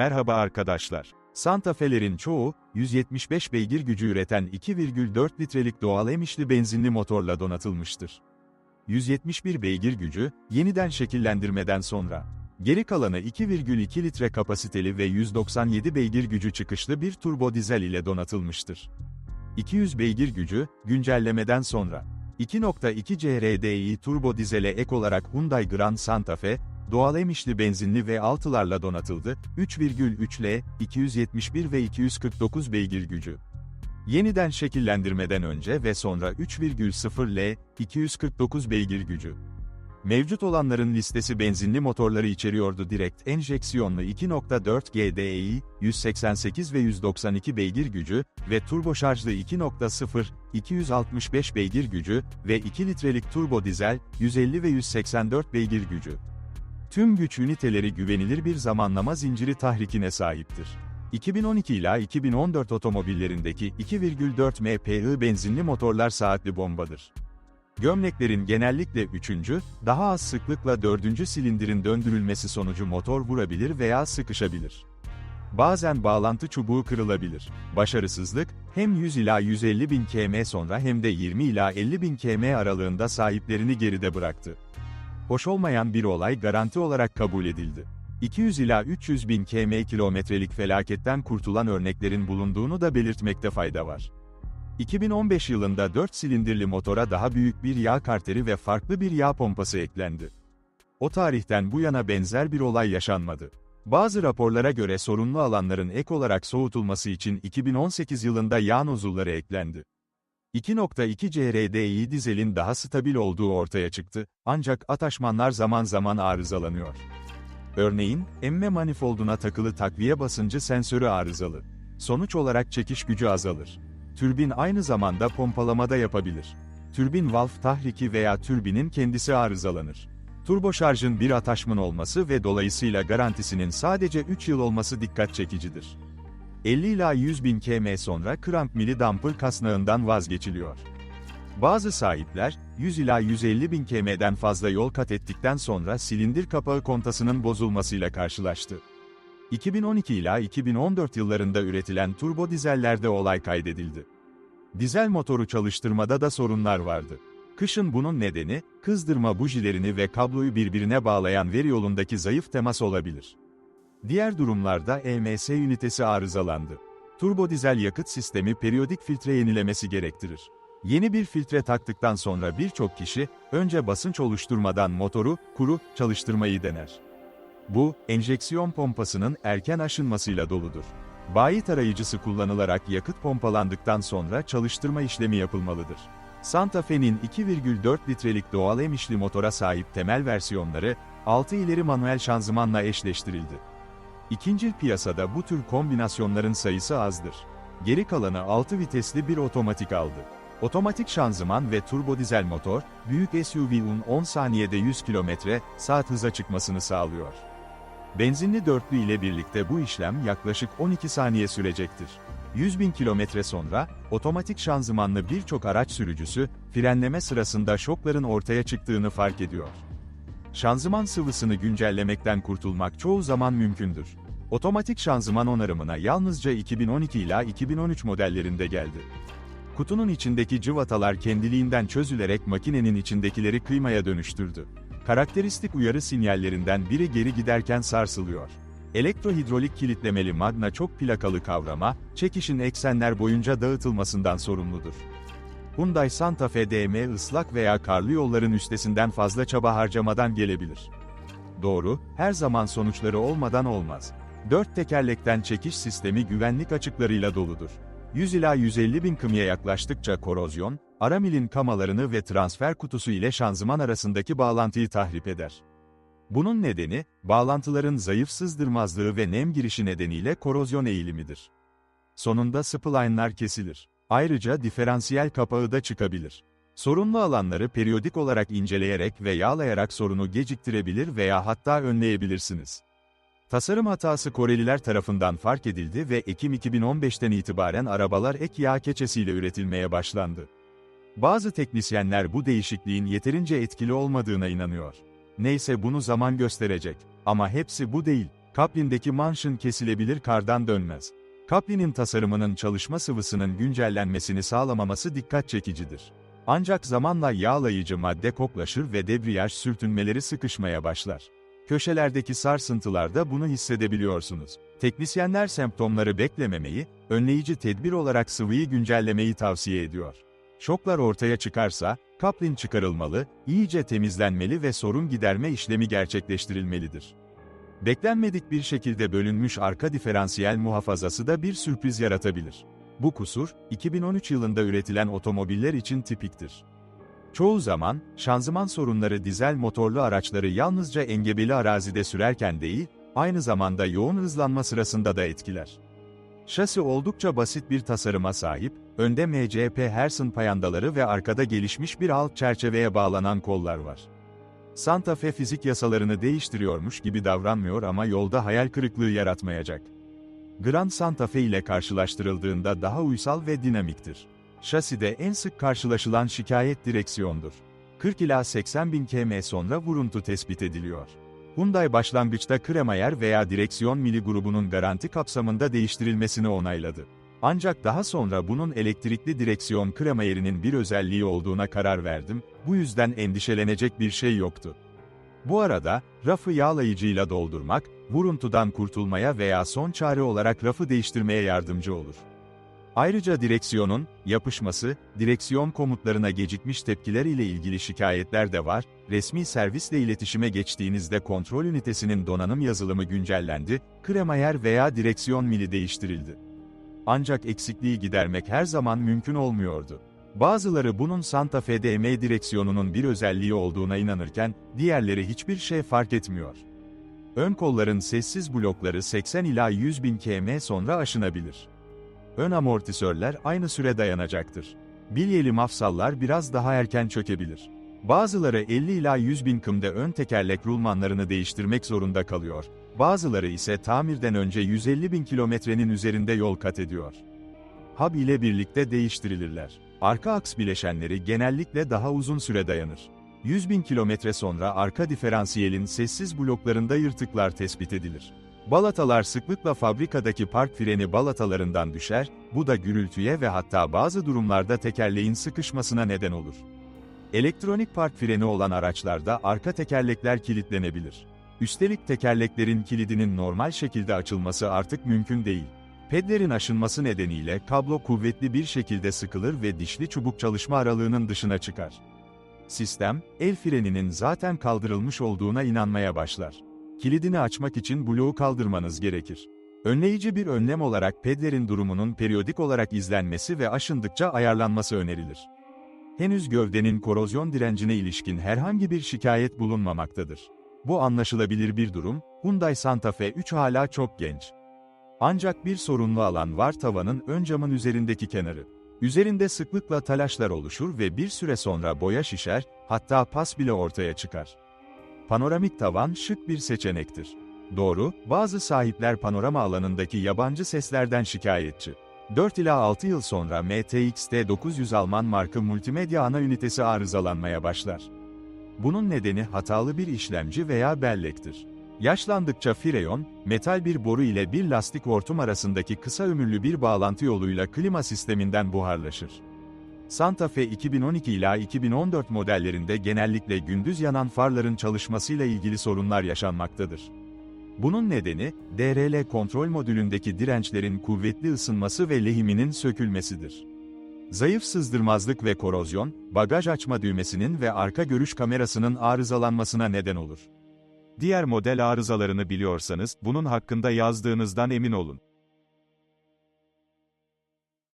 Merhaba arkadaşlar. Santa Fe'lerin çoğu, 175 beygir gücü üreten 2,4 litrelik doğal emişli benzinli motorla donatılmıştır. 171 beygir gücü, yeniden şekillendirmeden sonra, geri kalanı 2,2 litre kapasiteli ve 197 beygir gücü çıkışlı bir turbo dizel ile donatılmıştır. 200 beygir gücü, güncellemeden sonra, 2.2 CRDI turbo dizele ek olarak Hyundai Grand Santa Fe, doğal emişli benzinli V6'larla donatıldı, 3,3 L, 271 ve 249 beygir gücü. Yeniden şekillendirmeden önce ve sonra 3,0 L, 249 beygir gücü. Mevcut olanların listesi benzinli motorları içeriyordu direkt enjeksiyonlu 2.4 GDI, 188 ve 192 beygir gücü ve turbo şarjlı 2.0, 265 beygir gücü ve 2 litrelik turbo dizel, 150 ve 184 beygir gücü. Tüm güç üniteleri güvenilir bir zamanlama zinciri tahrikine sahiptir. 2012 ila 2014 otomobillerindeki 2,4 MPI benzinli motorlar saatli bombadır. Gömleklerin genellikle 3. daha az sıklıkla 4. silindirin döndürülmesi sonucu motor vurabilir veya sıkışabilir. Bazen bağlantı çubuğu kırılabilir. Başarısızlık, hem 100 ila 150 bin km sonra hem de 20 ila 50 bin km aralığında sahiplerini geride bıraktı. Hoş olmayan bir olay garanti olarak kabul edildi. 200 ila 300 bin km kilometrelik felaketten kurtulan örneklerin bulunduğunu da belirtmekte fayda var. 2015 yılında 4 silindirli motora daha büyük bir yağ karteri ve farklı bir yağ pompası eklendi. O tarihten bu yana benzer bir olay yaşanmadı. Bazı raporlara göre sorunlu alanların ek olarak soğutulması için 2018 yılında yağ nozulları eklendi. 2.2 CRDI dizelin daha stabil olduğu ortaya çıktı, ancak ataşmanlar zaman zaman arızalanıyor. Örneğin, emme manifolduna takılı takviye basıncı sensörü arızalı. Sonuç olarak çekiş gücü azalır. Türbin aynı zamanda pompalamada yapabilir. Türbin valf tahriki veya türbinin kendisi arızalanır. Turbo şarjın bir ataşman olması ve dolayısıyla garantisinin sadece 3 yıl olması dikkat çekicidir. 50 ila 100 bin km sonra crank mili damper kasnağından vazgeçiliyor. Bazı sahipler, 100 ila 150 bin km'den fazla yol kat ettikten sonra silindir kapağı kontasının bozulmasıyla karşılaştı. 2012 ila 2014 yıllarında üretilen turbo dizellerde olay kaydedildi. Dizel motoru çalıştırmada da sorunlar vardı. Kışın bunun nedeni, kızdırma bujilerini ve kabloyu birbirine bağlayan veri yolundaki zayıf temas olabilir. Diğer durumlarda EMS ünitesi arızalandı. Turbo dizel yakıt sistemi periyodik filtre yenilemesi gerektirir. Yeni bir filtre taktıktan sonra birçok kişi, önce basınç oluşturmadan motoru, kuru, çalıştırmayı dener. Bu, enjeksiyon pompasının erken aşınmasıyla doludur. Bayi tarayıcısı kullanılarak yakıt pompalandıktan sonra çalıştırma işlemi yapılmalıdır. Santa Fe'nin 2,4 litrelik doğal emişli motora sahip temel versiyonları, 6 ileri manuel şanzımanla eşleştirildi. İkincil piyasada bu tür kombinasyonların sayısı azdır. Geri kalanı 6 vitesli bir otomatik aldı. Otomatik şanzıman ve turbo dizel motor, büyük SUV'un 10 saniyede 100 km saat hıza çıkmasını sağlıyor. Benzinli dörtlü ile birlikte bu işlem yaklaşık 12 saniye sürecektir. 100 bin kilometre sonra, otomatik şanzımanlı birçok araç sürücüsü, frenleme sırasında şokların ortaya çıktığını fark ediyor. Şanzıman sıvısını güncellemekten kurtulmak çoğu zaman mümkündür. Otomatik şanzıman onarımına yalnızca 2012 ila 2013 modellerinde geldi. Kutunun içindeki cıvatalar kendiliğinden çözülerek makinenin içindekileri kıymaya dönüştürdü. Karakteristik uyarı sinyallerinden biri geri giderken sarsılıyor. Elektrohidrolik kilitlemeli magna çok plakalı kavrama, çekişin eksenler boyunca dağıtılmasından sorumludur. Hyundai Santa Fe DM ıslak veya karlı yolların üstesinden fazla çaba harcamadan gelebilir. Doğru, her zaman sonuçları olmadan olmaz. Dört tekerlekten çekiş sistemi güvenlik açıklarıyla doludur. 100 ila 150 bin kımya yaklaştıkça korozyon, aramilin kamalarını ve transfer kutusu ile şanzıman arasındaki bağlantıyı tahrip eder. Bunun nedeni, bağlantıların zayıf sızdırmazlığı ve nem girişi nedeniyle korozyon eğilimidir. Sonunda spline'lar kesilir. Ayrıca diferansiyel kapağı da çıkabilir. Sorunlu alanları periyodik olarak inceleyerek ve yağlayarak sorunu geciktirebilir veya hatta önleyebilirsiniz. Tasarım hatası Koreliler tarafından fark edildi ve Ekim 2015'ten itibaren arabalar ek yağ keçesiyle üretilmeye başlandı. Bazı teknisyenler bu değişikliğin yeterince etkili olmadığına inanıyor. Neyse bunu zaman gösterecek. Ama hepsi bu değil. Kaplin'deki Mansion kesilebilir kardan dönmez. Kaplin'in tasarımının çalışma sıvısının güncellenmesini sağlamaması dikkat çekicidir. Ancak zamanla yağlayıcı madde koklaşır ve debriyaj sürtünmeleri sıkışmaya başlar. Köşelerdeki sarsıntılarda bunu hissedebiliyorsunuz. Teknisyenler semptomları beklememeyi, önleyici tedbir olarak sıvıyı güncellemeyi tavsiye ediyor. Şoklar ortaya çıkarsa, kaplin çıkarılmalı, iyice temizlenmeli ve sorun giderme işlemi gerçekleştirilmelidir. Beklenmedik bir şekilde bölünmüş arka diferansiyel muhafazası da bir sürpriz yaratabilir. Bu kusur, 2013 yılında üretilen otomobiller için tipiktir. Çoğu zaman, şanzıman sorunları dizel motorlu araçları yalnızca engebeli arazide sürerken değil, aynı zamanda yoğun hızlanma sırasında da etkiler. Şasi oldukça basit bir tasarıma sahip, önde MCP Herson payandaları ve arkada gelişmiş bir alt çerçeveye bağlanan kollar var. Santa Fe fizik yasalarını değiştiriyormuş gibi davranmıyor ama yolda hayal kırıklığı yaratmayacak. Grand Santa Fe ile karşılaştırıldığında daha uysal ve dinamiktir. Şaside en sık karşılaşılan şikayet direksiyondur. 40 ila 80 bin km sonra vuruntu tespit ediliyor. Hyundai başlangıçta kremayer veya direksiyon mili grubunun garanti kapsamında değiştirilmesini onayladı. Ancak daha sonra bunun elektrikli direksiyon kremayerinin bir özelliği olduğuna karar verdim, bu yüzden endişelenecek bir şey yoktu. Bu arada, rafı yağlayıcıyla doldurmak, vuruntudan kurtulmaya veya son çare olarak rafı değiştirmeye yardımcı olur. Ayrıca direksiyonun, yapışması, direksiyon komutlarına gecikmiş tepkiler ile ilgili şikayetler de var, resmi servisle iletişime geçtiğinizde kontrol ünitesinin donanım yazılımı güncellendi, kremayer veya direksiyon mili değiştirildi. Ancak eksikliği gidermek her zaman mümkün olmuyordu. Bazıları bunun Santa Fe DM direksiyonunun bir özelliği olduğuna inanırken, diğerleri hiçbir şey fark etmiyor. Ön kolların sessiz blokları 80 ila 100 bin km sonra aşınabilir. Ön amortisörler aynı süre dayanacaktır. Bilyeli mafsallar biraz daha erken çökebilir. Bazıları 50 ila 100 bin kımda ön tekerlek rulmanlarını değiştirmek zorunda kalıyor. Bazıları ise tamirden önce 150 bin kilometrenin üzerinde yol kat ediyor. Hub ile birlikte değiştirilirler. Arka aks bileşenleri genellikle daha uzun süre dayanır. 100 bin kilometre sonra arka diferansiyelin sessiz bloklarında yırtıklar tespit edilir. Balatalar sıklıkla fabrikadaki park freni balatalarından düşer, bu da gürültüye ve hatta bazı durumlarda tekerleğin sıkışmasına neden olur. Elektronik park freni olan araçlarda arka tekerlekler kilitlenebilir. Üstelik tekerleklerin kilidinin normal şekilde açılması artık mümkün değil. Pedlerin aşınması nedeniyle kablo kuvvetli bir şekilde sıkılır ve dişli çubuk çalışma aralığının dışına çıkar. Sistem, el freninin zaten kaldırılmış olduğuna inanmaya başlar. Kilidini açmak için bloğu kaldırmanız gerekir. Önleyici bir önlem olarak pedlerin durumunun periyodik olarak izlenmesi ve aşındıkça ayarlanması önerilir. Henüz gövdenin korozyon direncine ilişkin herhangi bir şikayet bulunmamaktadır. Bu anlaşılabilir bir durum, Hyundai Santa Fe 3 hala çok genç. Ancak bir sorunlu alan var tavanın ön camın üzerindeki kenarı. Üzerinde sıklıkla talaşlar oluşur ve bir süre sonra boya şişer, hatta pas bile ortaya çıkar. Panoramik tavan şık bir seçenektir. Doğru, bazı sahipler panorama alanındaki yabancı seslerden şikayetçi. 4 ila 6 yıl sonra MTX T900 Alman marka multimedya ana ünitesi arızalanmaya başlar. Bunun nedeni hatalı bir işlemci veya bellektir. Yaşlandıkça freon, metal bir boru ile bir lastik hortum arasındaki kısa ömürlü bir bağlantı yoluyla klima sisteminden buharlaşır. Santa Fe 2012 ila 2014 modellerinde genellikle gündüz yanan farların çalışmasıyla ilgili sorunlar yaşanmaktadır. Bunun nedeni, DRL kontrol modülündeki dirençlerin kuvvetli ısınması ve lehiminin sökülmesidir. Zayıf sızdırmazlık ve korozyon, bagaj açma düğmesinin ve arka görüş kamerasının arızalanmasına neden olur. Diğer model arızalarını biliyorsanız, bunun hakkında yazdığınızdan emin olun.